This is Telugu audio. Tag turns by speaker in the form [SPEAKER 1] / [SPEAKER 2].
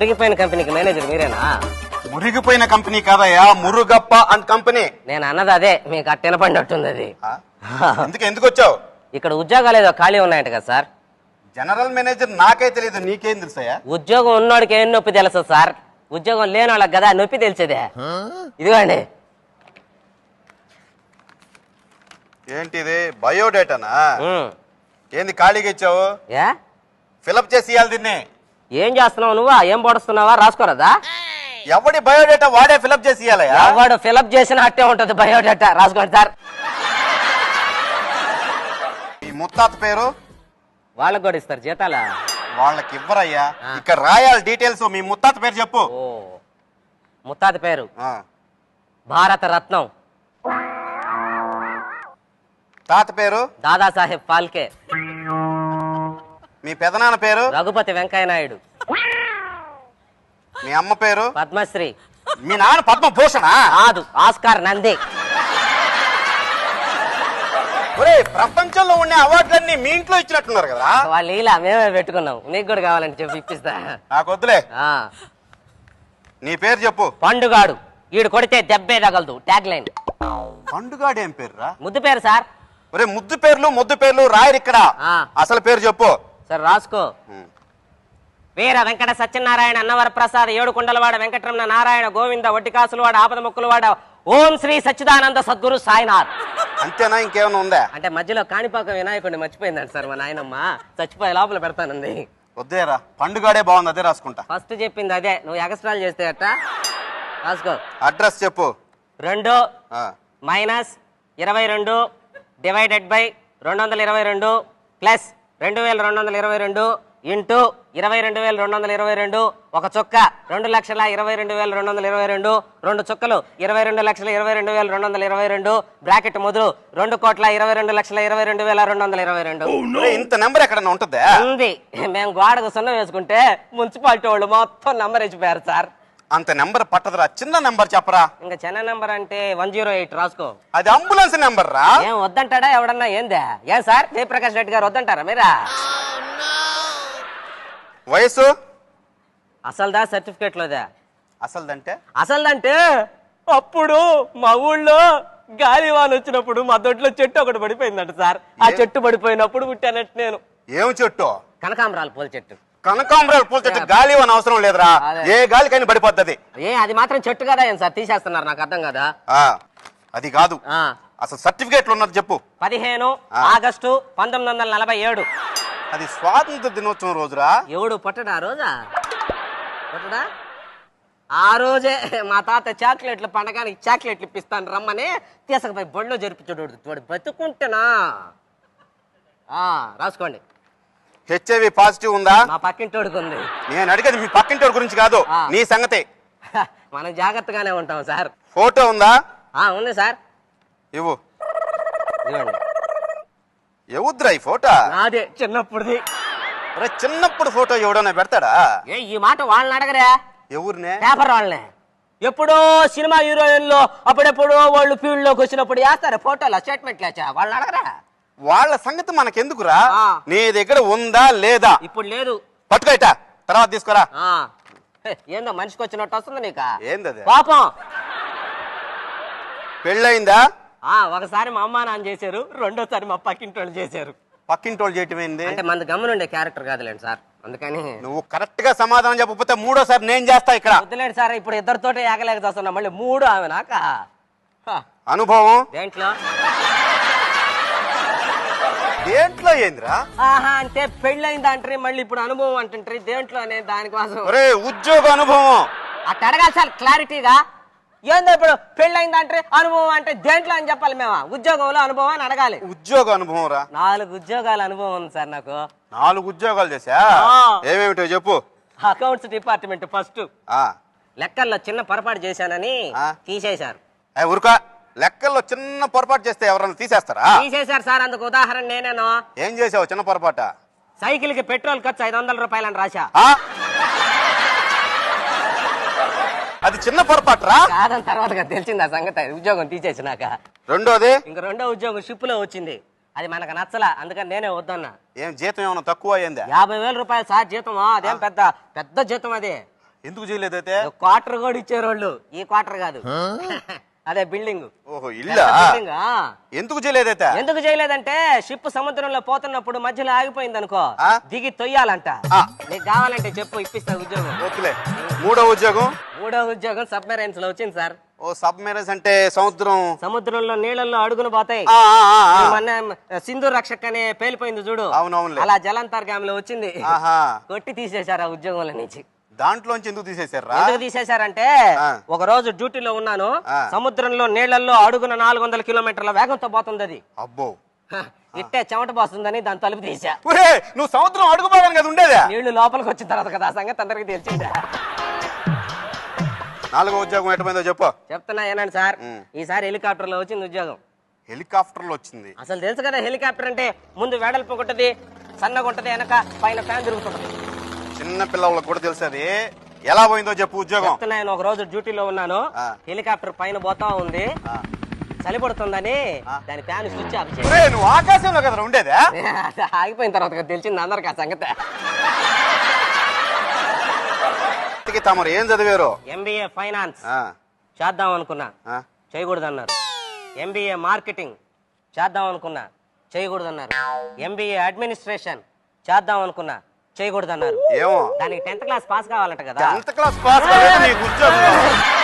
[SPEAKER 1] మురిగిపోయిన కంపెనీకి మేనేజర్ మీరేనా?
[SPEAKER 2] మురిగిపోయిన కంపెనీ కాదయ్యా మురుగప్ప అండ్ కంపెనీ.
[SPEAKER 1] నేను అన్నది అదే మీకు అట్ట వినపడినట్టుంది అది?
[SPEAKER 2] ఎందుకు ఎందుకు వచ్చావు?
[SPEAKER 1] ఇక్కడ ఉద్యోగాలు ఏదో ఖాళీ ఉన్నాయంట కదా సార్.
[SPEAKER 2] జనరల్ మేనేజర్ నాకే తెలియదు నీకేం తెలుసయ్యా
[SPEAKER 1] ఉద్యోగం ఉన్నోడికి ఏం నొప్పి తెలుసు సార్? ఉద్యోగం లేని వాళ్ళకి కదా నొప్పి తెలిసేదే. ఇదిగోండి.
[SPEAKER 2] ఏంటిది బయోడేటానా. ఏంది ఖాళీగా ఇచ్చావు?
[SPEAKER 1] ఏ?
[SPEAKER 2] ఫిలప్ చేసి ఇవ్వాలి దీన్ని.
[SPEAKER 1] ఏం చేస్తున్నావు నువ్వా? ఏం పొడుస్తున్నావా? రాసుకోరదా?
[SPEAKER 2] ఎవడి బయోడేటా వాడే ఫిలప్ చేసి
[SPEAKER 1] ఎవడు ఫిలప్ చేసిన అట్టే ఉంటది బయోడేటా? రాసుకోండి సార్.
[SPEAKER 2] ఈ ముత్తాత పేరు?
[SPEAKER 1] వాళ్ళకి కూడా ఇస్తారు జీతాలా?
[SPEAKER 2] వాళ్ళకి ఇవ్వరయ్యా. ఇక్కడ రాయాలి డీటెయిల్స్ మీ ముత్తాత పేరు చెప్పు.
[SPEAKER 1] ఓ ముత్తాత పేరు?
[SPEAKER 2] ఆ.
[SPEAKER 1] భారత రత్నం.
[SPEAKER 2] తాత పేరు?
[SPEAKER 1] దాదాసాహెబ్ ఫాల్కే.
[SPEAKER 2] మీ పెదనాన్న పేరు?
[SPEAKER 1] రఘుపతి వెంకయ్య నాయుడు
[SPEAKER 2] మీ అమ్మ పేరు?
[SPEAKER 1] పద్మశ్రీ.
[SPEAKER 2] మీ నాన్న పద్మభూషణ?
[SPEAKER 1] కాదు ఆస్కార్ నంది.
[SPEAKER 2] ఒరే ప్రపంచంలో ఉండే అవార్డులన్నీ మీ ఇంట్లో ఇచ్చినట్టున్నారు కదా
[SPEAKER 1] వాళ్ళు ఇలా మేమే పెట్టుకున్నాం. నీకు కూడా కావాలంటే చెప్పి ఇప్పిస్తా.
[SPEAKER 2] నాకు వద్దులే.
[SPEAKER 1] ఆ,
[SPEAKER 2] నీ పేరు చెప్పు.
[SPEAKER 1] పండుగాడు. ఈడు కొడితే దెబ్బే తగలదు. Tag line.
[SPEAKER 2] పండుగాడు ఏం పేరురా?
[SPEAKER 1] ముద్దు పేరు సార్.
[SPEAKER 2] ఒరే ముద్దు పేర్లు ముద్దు పేర్లు రాయరు ఇక్కడ
[SPEAKER 1] ఆ.
[SPEAKER 2] అసలు పేరు చెప్పు.
[SPEAKER 1] సార్ రాసుకో. వీర వెంకట సత్యనారాయణ అన్నవర ప్రసాద్ ఏడుకొండలవాడ వెంకటరమణ నారాయణ గోవింద వడ్డికాసులవాడ ఆపద ముక్కులవాడ ఓం శ్రీ సచ్చిదానంద సద్గురు సాయినాథ్.
[SPEAKER 2] అంతేనా? ఇంకేమైనా ఉందా?
[SPEAKER 1] అంటే మధ్యలో కాణిపాక వినాయకుడిని మర్చిపోయిందంట సార్ మా నాయనమ్మ. చచ్చిపోయే లోపల పెడతానంది.
[SPEAKER 2] వద్దేరా పండుగాడే బాగుంది అదే రాసుకుంటా.
[SPEAKER 1] ఫస్ట్ చెప్పింది అదే నువ్వు ఎక్స్ట్రాలు చేస్తే అట్ట? రాసుకో.
[SPEAKER 2] అడ్రస్ చెప్పు.
[SPEAKER 1] రెండు. మైనస్ ఇరవై రెండు డివైడెడ్ బై రెండు వందల ఇరవై రెండు ప్లస్ రెండు వేల రెండు వందల ఇరవై రెండు ఇంటూ ఇరవై రెండు వేల రెండు వందల ఇరవై రెండు ఒక చుక్క రెండు లక్షల ఇరవై రెండు వేల రెండు వందల ఇరవై రెండు రెండు చుక్కలు ఇరవై రెండు లక్షల ఇరవై రెండు వేల రెండు వందల ఇరవై రెండు బ్రాకెట్ మొదలు రెండు కోట్ల ఇరవై రెండు లక్షల ఇరవై రెండు వేల రెండు వందల ఇరవై రెండు
[SPEAKER 2] ఇంత నెంబర్ ఎక్కడన్నా ఉంటుందా
[SPEAKER 1] ఉంది మేము గోడకు సున్నం వేసుకుంటే మున్సిపాలిటీ వాళ్ళు మొత్తం నంబర్ ఇచ్చిపోయారు సార్
[SPEAKER 2] అంత నెంబర్ పట్టదురా. చిన్న నెంబర్ చెప్పరా.
[SPEAKER 1] ఇంకా చిన్న నెంబర్ అంటే వన్ జీరో ఎయిట్ రాసుకో.
[SPEAKER 2] అది అంబులెన్స్ నెంబర్ రా
[SPEAKER 1] ఏం వద్దంటాడా ఎవడన్నా? ఏందా? ఏం సార్? జయప్రకాష్ రెడ్డి గారు వద్దంటారా మీరా?
[SPEAKER 2] వయసు
[SPEAKER 1] అసలుదా సర్టిఫికేట్ లోదా
[SPEAKER 2] అసలుదంటే?
[SPEAKER 1] అసలుదంటే? అప్పుడు మా ఊళ్ళో గాలివాన్ వచ్చినప్పుడు మా దొడ్లో చెట్టు ఒకటి పడిపోయిందంట సార్. ఆ? చెట్టు పడిపోయినప్పుడు పుట్టానట్టు నేను.
[SPEAKER 2] ఏం చెట్టు?
[SPEAKER 1] కనకాంబరాలు పూల చెట్టు.
[SPEAKER 2] కనకాంబరాలు పూల చెట్టు గాలి అని అవసరం లేదురా. ఏ గాలికైనా పడిపోద్ది
[SPEAKER 1] ఏ అది మాత్రం చెట్టు కదా ఏం సార్? తీసేస్తున్నారు నాకు అర్థం కదా?
[SPEAKER 2] అది కాదు.
[SPEAKER 1] ఆ,
[SPEAKER 2] అసలు సర్టిఫికేట్లు ఉన్నది చెప్పు.
[SPEAKER 1] పదిహేను. ఆగస్టు పంతొమ్మిది వందల నలభై ఏడు.
[SPEAKER 2] అది స్వాతంత్ర దినోత్సవం రోజురా?
[SPEAKER 1] ఎవడు పుట్టడా ఆ రోజా? పుట్టడా? ఆ రోజే మా తాత చాక్లెట్లు పండగానికి చాక్లెట్లు ఇప్పిస్తాను రమ్మని తీసుకుపోయి బొడిలో జరిపించాడు బతుకుంటేనా? ఆ, రాసుకోండి.
[SPEAKER 2] హెచ్ఐవి పాజిటివ్ ఉందా?
[SPEAKER 1] మా పక్కింటోడికి ఉంది.
[SPEAKER 2] నేను అడిగేది మీ పక్కింటి గురించి కాదు
[SPEAKER 1] ఆ.
[SPEAKER 2] నీ సంగతి.
[SPEAKER 1] మనం జాగ్రత్తగానే ఉంటాం సార్.
[SPEAKER 2] ఫోటో ఉందా?
[SPEAKER 1] ఆ, ఉంది సార్.
[SPEAKER 2] ఇవ్వు.
[SPEAKER 1] ఇదిగోండి
[SPEAKER 2] ఎవద్దురా ఈ ఫోటో?
[SPEAKER 1] నాదే చిన్నప్పుడుది.
[SPEAKER 2] చిన్నప్పుడు ఫోటో ఎవడన్నా పెడతాడా?
[SPEAKER 1] ఏ ఈ మాట వాళ్ళని అడగరా?
[SPEAKER 2] ఎవరినే?
[SPEAKER 1] పేపర్ వాళ్ళని. ఎప్పుడో సినిమా హీరోయిన్లు అప్పుడెప్పుడో వాళ్ళు ఫీల్డ్లోకి వచ్చినప్పుడు వేస్తారు ఫోటోలు స్టేట్మెంట్లు వచ్చా వాళ్ళని అడగరా?
[SPEAKER 2] వాళ్ళ సంగతి మనకెందుకురా. నీ దగ్గర ఉందా లేదా?
[SPEAKER 1] ఇప్పుడు లేదు.
[SPEAKER 2] పట్టుకోయట తర్వాత తీసుకోరా.
[SPEAKER 1] ఏందో మనిషికి వచ్చినట్టు వస్తుంది నీకు?
[SPEAKER 2] ఏందది?
[SPEAKER 1] పాపం
[SPEAKER 2] పెళ్ళయిందా?
[SPEAKER 1] ఆ ఒకసారి మా అమ్మ నాన్న చేశారు రెండోసారి మా పక్కింటి వాళ్ళు చేశారు.
[SPEAKER 2] పక్కింటోళ్ళు చేయటం ఏంది
[SPEAKER 1] అంటే మన గమ్మునుండే క్యారెక్టర్ కాదులేండి సార్. అందుకని
[SPEAKER 2] నువ్వు కరెక్ట్గా సమాధానం చెప్పకపోతే మూడోసారి నేను చేస్తా ఇక్కడ.
[SPEAKER 1] వద్దులేండి సార్ ఇప్పుడు ఇద్దరితోటే ఏకలేక చూస్తున్నా. మళ్ళీ మూడు ఆమె నాక?
[SPEAKER 2] అనుభవం?
[SPEAKER 1] దేంట్లో?
[SPEAKER 2] దేంట్లో ఏందిరా?
[SPEAKER 1] ఆహా అంటే పెళ్ళైంది అంటారు మళ్ళీ ఇప్పుడు అనుభవం అంటుంటారు దేంట్లో అనే దానికోసం.
[SPEAKER 2] ఒరే ఉద్యోగ అనుభవం.
[SPEAKER 1] అట్ట అడగాలి సార్ క్లారిటీగా. ఏందో ఇప్పుడు పెళ్ళైంది అంటే అనుభవం అంటే దేంట్లో అని చెప్పాలి మేము? ఉద్యోగంలో అనుభవం అని అడగాలి.
[SPEAKER 2] ఉద్యోగ అనుభవం రా
[SPEAKER 1] నాలుగు ఉద్యోగాల అనుభవం ఉంది సార్ నాకు.
[SPEAKER 2] నాలుగు ఉద్యోగాలు చేసా. ఏమేమిటో చెప్పు.
[SPEAKER 1] Accounts department first.
[SPEAKER 2] ఆ.
[SPEAKER 1] లెక్కల్లో చిన్న పొరపాటు చేశానని. తీసేశారు.
[SPEAKER 2] ఊరుక లెక్కల్లో చిన్న పొరపాటు చేస్తే ఎవరన్నా తీసేస్తారా?
[SPEAKER 1] తీసేశారు సార్ అందుకు ఉదాహరణ నేనేను.
[SPEAKER 2] ఏం చేసావు చిన్న పొరపాట?
[SPEAKER 1] సైకిల్కి పెట్రోల్ ఖర్చు ఐదు వందల రూపాయలని రాశా.
[SPEAKER 2] ఆ? అది చిన్న పొరపాటురా?
[SPEAKER 1] కాదని తర్వాత తెలిసింది ఆ సంగతి. ఉద్యోగం తీసేసినాక.
[SPEAKER 2] రెండోది?
[SPEAKER 1] ఇంక రెండో ఉద్యోగం షిప్లో వచ్చింది. అది మనకు నచ్చలా అందుకని నేనే వద్దన్నా.
[SPEAKER 2] ఏం జీతం ఏమైనా తక్కువ అయ్యిందా?
[SPEAKER 1] యాభై వేల రూపాయలు సార్ జీతం అదేం పెద్ద పెద్ద జీతం అది.
[SPEAKER 2] ఎందుకు చేయలేదైతే?
[SPEAKER 1] క్వార్టర్ కూడా ఇచ్చారు వాళ్ళు ఈ క్వార్టర్ కాదు. అదే బిల్డింగ్.
[SPEAKER 2] ఓహో ఇల్లా?
[SPEAKER 1] బిల్డింగ్
[SPEAKER 2] ఎందుకు చేయలేదైతే
[SPEAKER 1] ఎందుకు చేయలేదంటే షిప్ సముద్రంలో పోతున్నప్పుడు మధ్యలో ఆగిపోయింది అనుకో? దిగి తొయ్యాలంట. నీకు కావాలంటే చెప్పు ఇప్పిస్తా ఉద్యోగం.
[SPEAKER 2] ఓకేలే. మూడో ఉద్యోగం?
[SPEAKER 1] మూడో ఉద్యోగం సబ్మెరైన్స్లో వచ్చింది సార్.
[SPEAKER 2] ఓ సబ్ మ్యారేజ్ అంటే సముద్రం?
[SPEAKER 1] సముద్రంలో నీళ్ళల్లో అడుగులు పోతాయి. మొన్న సింధు రక్షక్ అనే పేలిపోయింది చూడు.
[SPEAKER 2] అవునవునులే.
[SPEAKER 1] అలా జలంతర్గామిలో వచ్చింది. కొట్టి తీసేశారు ఆ ఉద్యోగంలో నుంచి.
[SPEAKER 2] దాంట్లోంచి ఎందుకు తీసేశారా?
[SPEAKER 1] ఎందుకు తీసేశారంటే. ఒక రోజు డ్యూటీలో ఉన్నాను. సముద్రంలో నీళ్ళలో అడుగున నాలుగు వందల కిలోమీటర్ల వేగంతో పోతుంది అది
[SPEAKER 2] అబ్బో
[SPEAKER 1] ఇట్టే చెమట పోస్తుందని దాని తలుపు తీసా
[SPEAKER 2] నువ్వు సముద్రం అడుగుపోగాను కదా ఉండేదా?
[SPEAKER 1] నీళ్ళు లోపలికి వచ్చిన తర్వాత కదా సంగతి అందరికి తెలిసిందా?
[SPEAKER 2] నాలుగో ఉద్యోగం ఎటుపోయిందో చెప్పు.
[SPEAKER 1] చెప్తున్నా ఏనండి సార్. ఈసారి హెలికాప్టర్లో వచ్చింది ఉద్యోగం.
[SPEAKER 2] హెలికాప్టర్లో వచ్చింది.
[SPEAKER 1] అసలు తెలుసు కదా హెలికాప్టర్ అంటే ముందు వెడల్పు ఉంటది సన్నగా ఉంటది వెనక పైన ఫ్యాన్ తిరుగుతుంటది.
[SPEAKER 2] చిన్న పిల్లలకు కూడా తెలుసు అది. ఎలా పోయిందో చెప్పు ఉద్యోగం.
[SPEAKER 1] నేను ఒక రోజు డ్యూటీలో ఉన్నాను. హెలికాప్టర్ పైన పోతా ఉంది. చలి పడుతుందని. దాని ఫ్యాన్ స్విచ్ ఆఫ్
[SPEAKER 2] నువ్వు ఆకాశంలో కదా ఉండేదా?
[SPEAKER 1] ఆగిపోయిన తర్వాత తెలిసింది అందరికి ఆ సంగతి.
[SPEAKER 2] తమరు ఏం చదివారు?
[SPEAKER 1] ఎంబీఏ ఫైనాన్స్ చేద్దాం అనుకున్నా.
[SPEAKER 2] ఆ,
[SPEAKER 1] చేయకూడదు అన్నారు ఎంబీఏ మార్కెటింగ్ చేద్దాం అనుకున్నా. చేయకూడదు అన్నారు ఎంబీఏ అడ్మినిస్ట్రేషన్ చేద్దాం అనుకున్నా. చేయకూడదు అన్నారు
[SPEAKER 2] ఏమో.
[SPEAKER 1] దానికి టెన్త్ క్లాస్ పాస్ కావాలంట కదా.
[SPEAKER 2] టెన్త్ క్లాస్ పాస్ ఉద్యోగం కావాలి.